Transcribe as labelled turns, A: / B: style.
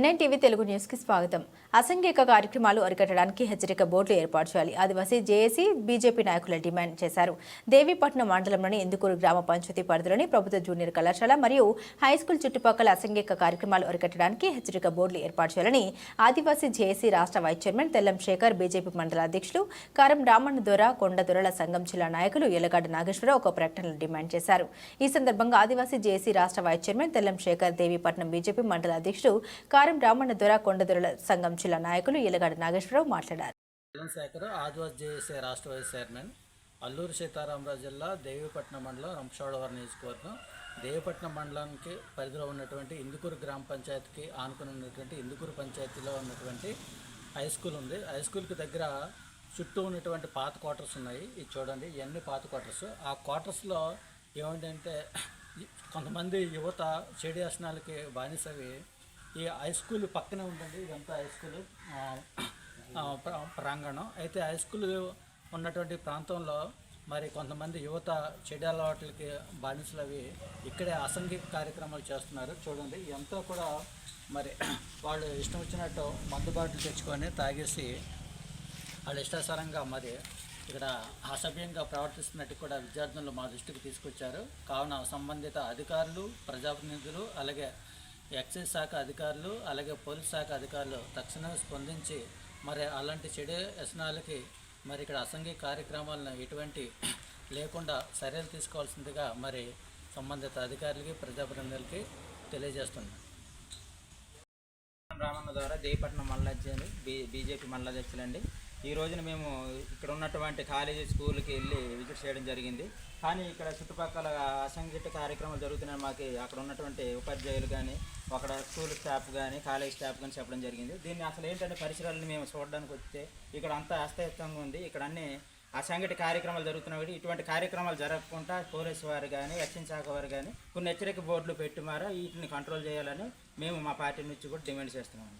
A: NITV Telugu న్యూస్కి స్వాగతం. అసంఘిక కార్యక్రమాలు అరికట్టడానికి హెచ్చరిక బోర్డులు ఏర్పాటు చేయాలి. ఆదివాసీ జేఏసీ బీజేపీ నాయకులు డిమాండ్ చేశారు. దేవీపట్నం మండలంలోని ఇందుకూరు గ్రామ పంచాయతీ పరిధిలోని ప్రభుత్వ జూనియర్ కళాశాల మరియు హైస్కూల్ చుట్టుపక్కల అసంఘిక కార్యక్రమాలు అరికట్టడానికి హెచ్చరిక బోర్డులు ఏర్పాటు చేయాలని ఆదివాసీ జేఏసీ రాష్ట్ర vice chairman Tellam Shekar BJP మండల అధ్యక్షులు కారం రామన్న దొర కొండ దొరల సంఘం జిల్లా నాయకులు ఎలగడ్డ నాగేశ్వరరావు ఒక ప్రకటనలో డిమాండ్ చేశారు. ఈ సందర్భంగా ఆదివాసీ జేఏసీ రాష్ట్ర vice chairman Tellam Shekar Devipatnam BJP మండల అధ్యక్షుడు కారం రామన్న దొర కొండ సంఘం జిల్లా నాయకులు ఎలగడ్డ నాగేశ్వరరావు మాట్లాడారు.
B: L N Shekar J A C రాష్ట్ర వైస్ చైర్మన్ అల్లూరు సీతారామరాజు జిల్లా దేవీపట్నం మండలం రంపచోడవరం నియోజకవర్గం. దేవీపట్నం మండలానికి పరిధిలో ఉన్నటువంటి ఇందుకూరు గ్రామ పంచాయతీకి ఆనుకుని ఉన్నటువంటి ఇందుకూరు పంచాయతీలో ఉన్నటువంటి హై స్కూల్ ఉంది. హై స్కూల్కి దగ్గర చుట్టూ ఉన్నటువంటి పాత క్వార్టర్స్ ఉన్నాయి. ఇది చూడండి ఇవన్నీ పాత క్వార్టర్స్. ఆ క్వార్టర్స్లో ఏమిటంటే కొంతమంది యువత చెడు వ్యసనాలకి బానిసవి ఈ హై స్కూల్ పక్కనే ఉందండి ఇదంతా హై స్కూల్ ప్రాంగణం. అయితే హై స్కూల్ ఉన్నటువంటి ప్రాంతంలో మరి కొంతమంది యువత చెడు అలవాట్లకి బానిసలు అవి ఇక్కడే అసంఘిక కార్యక్రమాలు చేస్తున్నారు. చూడండి ఎంతో కూడా మరి వాళ్ళు ఇష్టం వచ్చినట్టు మందు బాటలు తెచ్చుకొని తాగేసి వాళ్ళు ఇష్టాసారంగా మరి ఇక్కడ అసభ్యంగా ప్రవర్తిస్తున్నట్టు కూడా విద్యార్థులు మా దృష్టికి తీసుకొచ్చారు. కావున సంబంధిత అధికారులు ప్రజాప్రతినిధులు అలాగే ఎక్సైజ్ శాఖ అధికారులు అలాగే పోలీస్ శాఖ అధికారులు తక్షణమే స్పందించి మరి అలాంటి చెడు వ్యసనాలకి మరి ఇక్కడ అసంఘిక కార్యక్రమాలను ఎటువంటి లేకుండా చర్యలు తీసుకోవాల్సిందిగా మరి సంబంధిత అధికారులకి ప్రజాప్రతినిధులకి తెలియజేస్తున్నాను.
C: రామన్న ద్వారా దేవపట్నం మండలాధ్యక్షులు బీ బీజేపీ మండలాధ్యక్షులండి ఈ రోజున మేము ఇక్కడ ఉన్నటువంటి కాలేజీ స్కూల్కి వెళ్ళి విజిట్ చేయడం జరిగింది. కానీ ఇక్కడ చుట్టుపక్కల అసంఘటిత కార్యక్రమాలు జరుగుతున్నాయి. మాకు అక్కడ ఉన్నటువంటి ఉపాధ్యాయులు కానీ అక్కడ స్కూల్ స్టాఫ్ కానీ కాలేజ్ స్టాఫ్ కానీ చెప్పడం జరిగింది. దీన్ని అసలు ఏంటంటే పరిసరాలను మేము చూడడానికి వస్తే ఇక్కడ అంతా అస్తవ్యస్తంగా ఉంది. ఇక్కడ అన్ని అసంఘటిత కార్యక్రమాలు జరుగుతున్నాయి ఇటువంటి కార్యక్రమాలు జరగకుండా పోలీసు వారు కానీ ఎక్సైజ్ శాఖ వారు కానీ కొన్ని హెచ్చరిక బోర్డులు పెట్టి మారా వీటిని కంట్రోల్ చేయాలని మేము మా పార్టీ నుంచి కూడా డిమాండ్ చేస్తున్నాము.